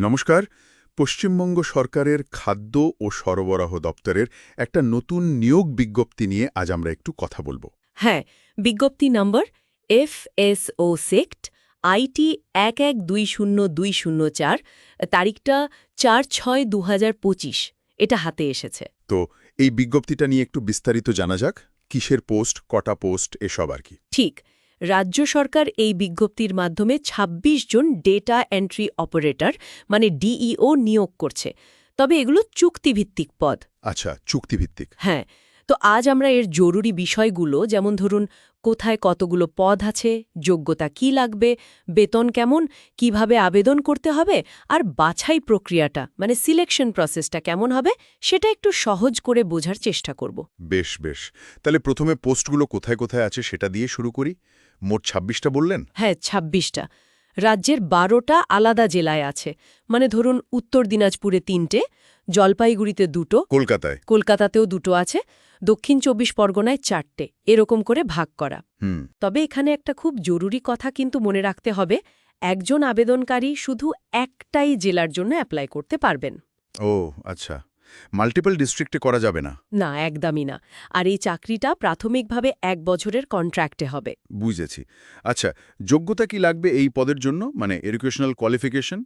নমস্কার। পশ্চিমবঙ্গ সরকারের খাদ্য ও সরবরাহ দপ্তরের একটা নতুন নিয়োগ বিজ্ঞপ্তি নিয়ে আজ আমরা একটু কথা বলব। হ্যাঁ বিজ্ঞপ্তি number F S O sect IT এক এক দুই শূন্য দুই শূন্য চার তারিখটা চার ছয় দু হাজার পঁচিশ। এটা হাতে এসেছে। তো এই বিজ্ঞপ্তিটা নিয়ে একটু বিস্তারিত জানা যাক। কিসের পোস্ট কটা পোস্ট এসব আর কি। ঠিক। রাজ্য সরকার এই বিজ্ঞপ্তির মাধ্যমে ২৬ জন ডেটা এন্ট্রি অপারেটর মানে ডিইও নিয়োগ করছে। তবে এগুলো চুক্তিভিত্তিক পদ। আচ্ছা চুক্তিভিত্তিক। হ্যাঁ তো আজ আমরা এর জরুরি বিষয়গুলো যেমন ধরুন কোথায় কতগুলো পদ আছে যোগ্যতা কি লাগবে বেতন কেমন কীভাবে আবেদন করতে হবে আর বাছাই প্রক্রিয়াটা মানে সিলেকশন প্রসেসটা কেমন হবে সেটা একটু সহজ করে বোঝার চেষ্টা করব। বেশ বেশ। তাহলে প্রথমে পোস্টগুলো কোথায় কোথায় আছে সেটা দিয়ে শুরু করি। মোট ছাব্বিশটা বললেন? হ্যাঁ ২৬টা রাজ্যের বারোটা আলাদা জেলায় আছে। মানে ধরুন উত্তর দিনাজপুরে তিনটে জলপাইগুড়িতে দুটো কলকাতায়? কলকাতাতেও দুটো আছে দক্ষিণ চব্বিশ পরগনায় চারটে। এরকম করে ভাগ করা। হুম। তবে এখানে একটা খুব জরুরি কথা কিন্তু মনে রাখতে হবে একজন আবেদনকারী শুধু একটাই জেলার জন্য অ্যাপ্লাই করতে পারবেন। ও আচ্ছা। মাল্টিপল ডিস্ট্রিক্টে করা যাবে না। না একদমই না। আর এই চাকরিটা প্রাথমিকভাবে এক বছরের কন্ট্রাক্টে হবে। বুঝেছি। আচ্ছা যোগ্যতা কি লাগবে এই পদের জন্য? মানে এডুকেশনাল কোয়ালিফিকেশন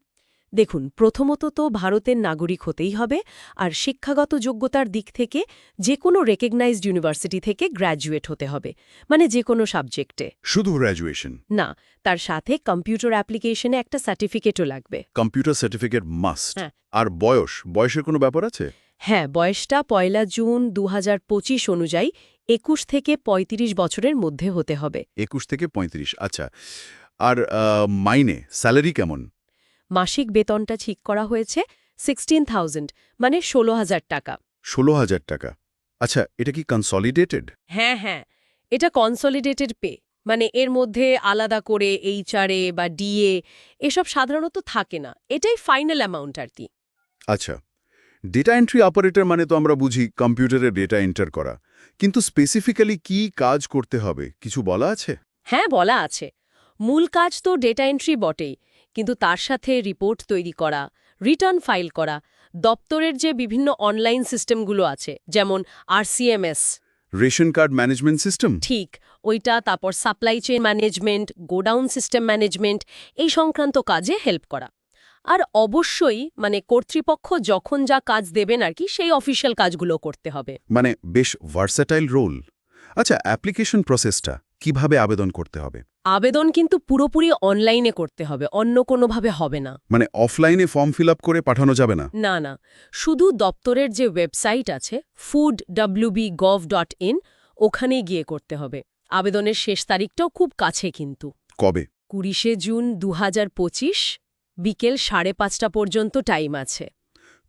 দেখুন প্রথমত তো ভারতের নাগরিক হতেই হবে আর শিক্ষাগত যোগ্যতার দিক থেকে যে কোনো রেকগনাইজড ইউনিভার্সিটি থেকে গ্র্যাজুয়েট হতে হবে মানে যে কোনো সাবজেক্টে শুধু গ্র্যাজুয়েশন না তার সাথে কম্পিউটার অ্যাপ্লিকেশনে একটা সার্টিফিকেটও লাগবে। Computer certificate must. আর বয়স? বয়সের কোনো ব্যাপার আছে? হ্যাঁ বয়সটা পয়লা জুন দু হাজার পঁচিশ অনুযায়ী একুশ থেকে ৩৫ বছরের মধ্যে হতে হবে। একুশ থেকে পঁয়ত্রিশ আচ্ছা। আর মাইনে স্যালারি কেমন? মাসিক বেতনটা ঠিক করা হয়েছে সিক্সটিন থাউজেন্ড মানে ষোলো হাজার টাকা। ষোলো হাজার টাকা। আচ্ছা এটা কি কনসলিডেটেড হ্যাঁ হ্যাঁ এটা কনসলিডেটেড পে মানে এর মধ্যে আলাদা করে এইচআরএ বা ডিএ এসব সাধারণত থাকে না। এটাই ফাইনাল অ্যামাউন্ট আর কি। আচ্ছা ডেটা এন্ট্রি অপারেটর মানে তো আমরা বুঝি কম্পিউটারে ডেটা এন্টার করা। কিন্তু স্পেসিফিক্যালি কি কাজ করতে হবে কিছু বলা আছে? হ্যাঁ বলা আছে। মূল কাজ তো ডেটা এন্ট্রি বটেই। কিন্তু তার সাথে রিপোর্ট তৈরি করা রিটার্ন ফাইল করা দপ্তরের যে বিভিন্ন অনলাইন সিস্টেমগুলো আছে যেমন RCMS. Ration card management system? ঠিক ওইটা তারপর supply chain management godown system management এই সংক্রান্ত কাজে হেল্প করা। আর অবশ্যই মানে কর্তৃপক্ষ যখন যা কাজ দেবেন আর কি সেই অফিসিয়াল কাজগুলো করতে হবে। মানে বেশ ভার্সাটাইল রোল। আচ্ছা অ্যাপ্লিকেশন প্রসেসটা কীভাবে আবেদন করতে হবে? আবেদন কিন্তু পুরোপুরি অনলাইনে করতে হবে অন্য কোনোভাবে হবে না। মানে অফলাইনে ফর্ম ফিল করে পাঠানো যাবে না? না না। শুধু দপ্তরের যে ওয়েবসাইট আছে food WB gov dot in ওখানে গিয়ে করতে হবে। আবেদনের শেষ তারিখটাও খুব কাছে কিন্তু। কবে? কুড়িশে জুন দু হাজার পঁচিশ বিকেল সাড়ে পাঁচটা পর্যন্ত টাইম আছে।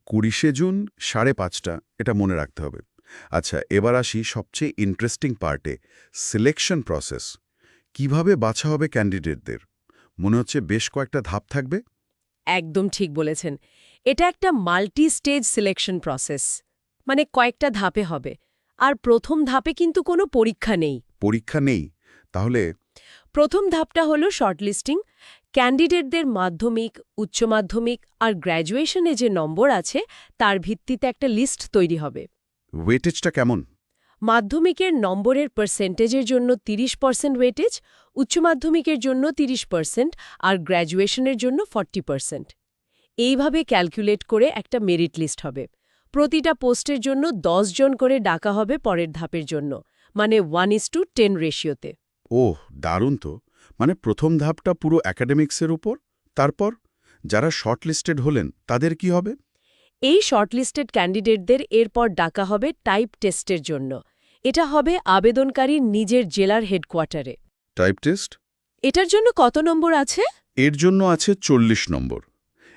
কুড়িশে জুন সাড়ে পাঁচটা এটা মনে রাখতে হবে। আচ্ছা এবার আসি সবচেয়ে ইন্টারেস্টিং পার্টে সিলেকশন প্রসেস কীভাবে বাছা হবে ক্যান্ডিডেটদের মনে হচ্ছে বেশ কয়েকটা ধাপ থাকবে। একদম ঠিক বলেছেন। এটা একটা মাল্টি স্টেজ সিলেকশন প্রসেস মানে কয়েকটা ধাপে হবে। আর প্রথম ধাপে কিন্তু কোনো পরীক্ষা নেই। পরীক্ষা নেই? তাহলে? প্রথম ধাপটা হলো শর্টলিস্টিং ক্যান্ডিডেটদের মাধ্যমিক উচ্চ মাধ্যমিক আর গ্র্যাজুয়েশনে যে নম্বর আছে তার ভিত্তিতে একটা লিস্ট তৈরি হবে। ওয়েটেজটা কেমন? মাধ্যমিকের নম্বরের পার্সেন্টেজের জন্য ৩০ পার্সেন্ট ওয়েটেজ উচ্চ মাধ্যমিকের জন্য ৩০ পার্সেন্ট আর গ্র্যাজুয়েশনের জন্য 40 পার্সেন্ট এইভাবে ক্যালকুলেট করে একটা মেরিট লিস্ট হবে। প্রতিটা পোস্টের জন্য 10 জন করে ডাকা হবে পরের ধাপের জন্য। মানে ওয়ান ইস টু টেন রেশিওতে ওহ দারুণ তো। মানে প্রথম ধাপটা পুরো অ্যাকাডেমিক্সের উপর তারপর যারা শর্টলিস্টেড হলেন তাদের কি হবে? এই শর্টলিস্টেড ক্যান্ডিডেটদের এরপর ডাকা হবে টাইপ টেস্টের জন্য। এটা হবে আবেদনকারীর নিজের জেলার হেডকোয়ার্টারে। Type test? এটার জন্য কত নম্বর আছে? এর জন্য আছে চল্লিশ নম্বর।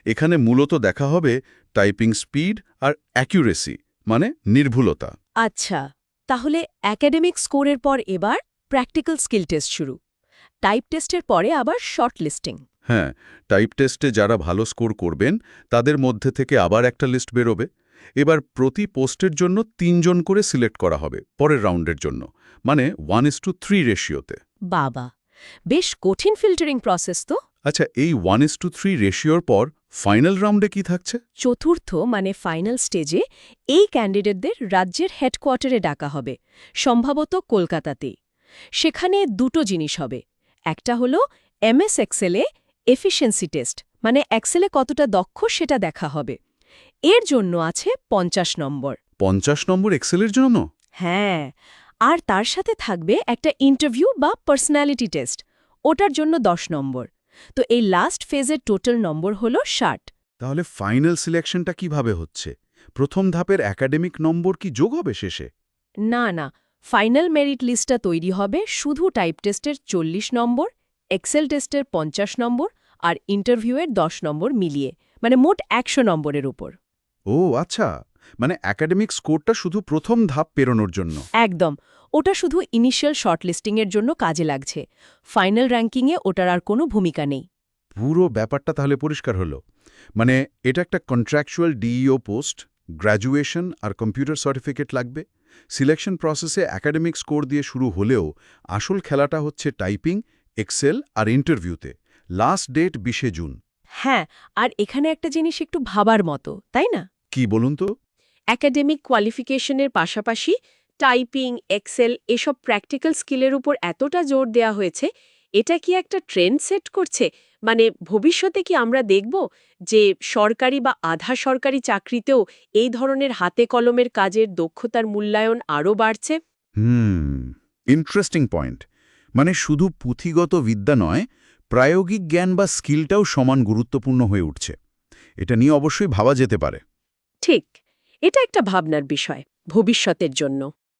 এখানে মূলত দেখা হবে টাইপিং স্পিড আর অ্যাকিউরেসি মানে নির্ভুলতা। আচ্ছা তাহলে অ্যাকাডেমিক স্কোরের পর এবার প্র্যাকটিক্যাল স্কিল টেস্ট শুরু। টাইপ টেস্টের পরে আবার শর্ট লিস্টিং হ্যাঁ টাইপ টেস্টে যারা ভালো স্কোর করবেন তাদের মধ্যে থেকে আবার একটা লিস্ট বেরোবে। এবার প্রতি পোস্টের জন্য তিনজন করে সিলেক্ট করা হবে পরের রাউন্ডের জন্য। মানে ওয়ান ইস টু থ্রি রেশিওতে বাবা বেশ কঠিন ফিল্টারিং প্রসেস তো। আচ্ছা এই ওয়ান ইস টু থ্রি রেশিওর পর ফাইনাল রাউন্ডে কি থাকছে? চতুর্থ মানে ফাইনাল স্টেজে এই ক্যান্ডিডেটদের রাজ্যের হেডকোয়ার্টারে ডাকা হবে সম্ভবত কলকাতাতেই। সেখানে দুটো জিনিস হবে একটা হলো এমএস এক্সেলে এফিসিয়েন্সি টেস্ট মানে এক্সেলে কতটা দক্ষ সেটা দেখা হবে। এর জন্য আছে পঞ্চাশ নম্বর। পঞ্চাশ নম্বর এক্সেলের জন্য? হ্যাঁ আর তার সাথে থাকবে একটা ইন্টারভিউ বা পার্সোনালিটি টেস্ট ওটার জন্য দশ নম্বর। তো এই লাস্ট ফেজের টোটাল নম্বর হল ষাট। তাহলে ফাইনাল সিলেকশনটা কীভাবে হচ্ছে? প্রথম ধাপের একাডেমিক নম্বর কি যোগ হবে শেষে? না না ফাইনাল মেরিট লিস্টটা তৈরি হবে শুধু টাইপ টেস্টের চল্লিশ নম্বর এক্সেল টেস্টের পঞ্চাশ নম্বর আর ইন্টারভিউয়ের দশ নম্বর মিলিয়ে মানে মোট একশো নম্বরের উপর। ও আচ্ছা। মানে একাডেমিক স্কোরটা শুধু প্রথম ধাপ পেরোনোর জন্য? একদম। ওটা শুধু ইনিশিয়াল শর্টলিস্টিংয়ের জন্য কাজে লাগছে। ফাইনাল র্যাঙ্কিংয়ে ওটার আর কোনো ভূমিকা নেই। পুরো ব্যাপারটা তাহলে পরিষ্কার হলো। মানে এটা একটা কন্ট্রাকচুয়াল ডিইও পোস্ট গ্র্যাজুয়েশন আর কম্পিউটার সার্টিফিকেট লাগবে। সিলেকশন প্রসেসে একাডেমিক স্কোর দিয়ে শুরু হলেও আসল খেলাটা হচ্ছে টাইপিং এক্সেল আর ইন্টারভিউতে লাস্ট ডেট বিশে জুন। হ্যাঁ আর এখানে একটা জিনিস একটু ভাবার মতো তাই না? কি বলুন তো? অ্যাকাডেমিক কোয়ালিফিকেশনের পাশাপাশি টাইপিং এক্সেল এসব প্র্যাকটিক্যাল স্কিলের উপর এতটা জোর দেয়া হয়েছে এটা কি একটা ট্রেন্ড সেট করছে? মানে ভবিষ্যতে কি আমরা দেখব যে সরকারি বা আধা সরকারি চাকরিতেও এই ধরনের হাতে কলমের কাজের দক্ষতার মূল্যায়ন আরও বাড়ছে? হুম ইন্টারেস্টিং পয়েন্ট মানে শুধু পুঁথিগত বিদ্যা নয় প্রায়োগিক জ্ঞান বা স্কিলটাও সমান গুরুত্বপূর্ণ হয়ে উঠছে। এটা নিয়ে অবশ্যই ভাবা যেতে পারে। ঠিক, এটা একটা ভাবনার বিষয়, ভবিষ্যতের জন্য।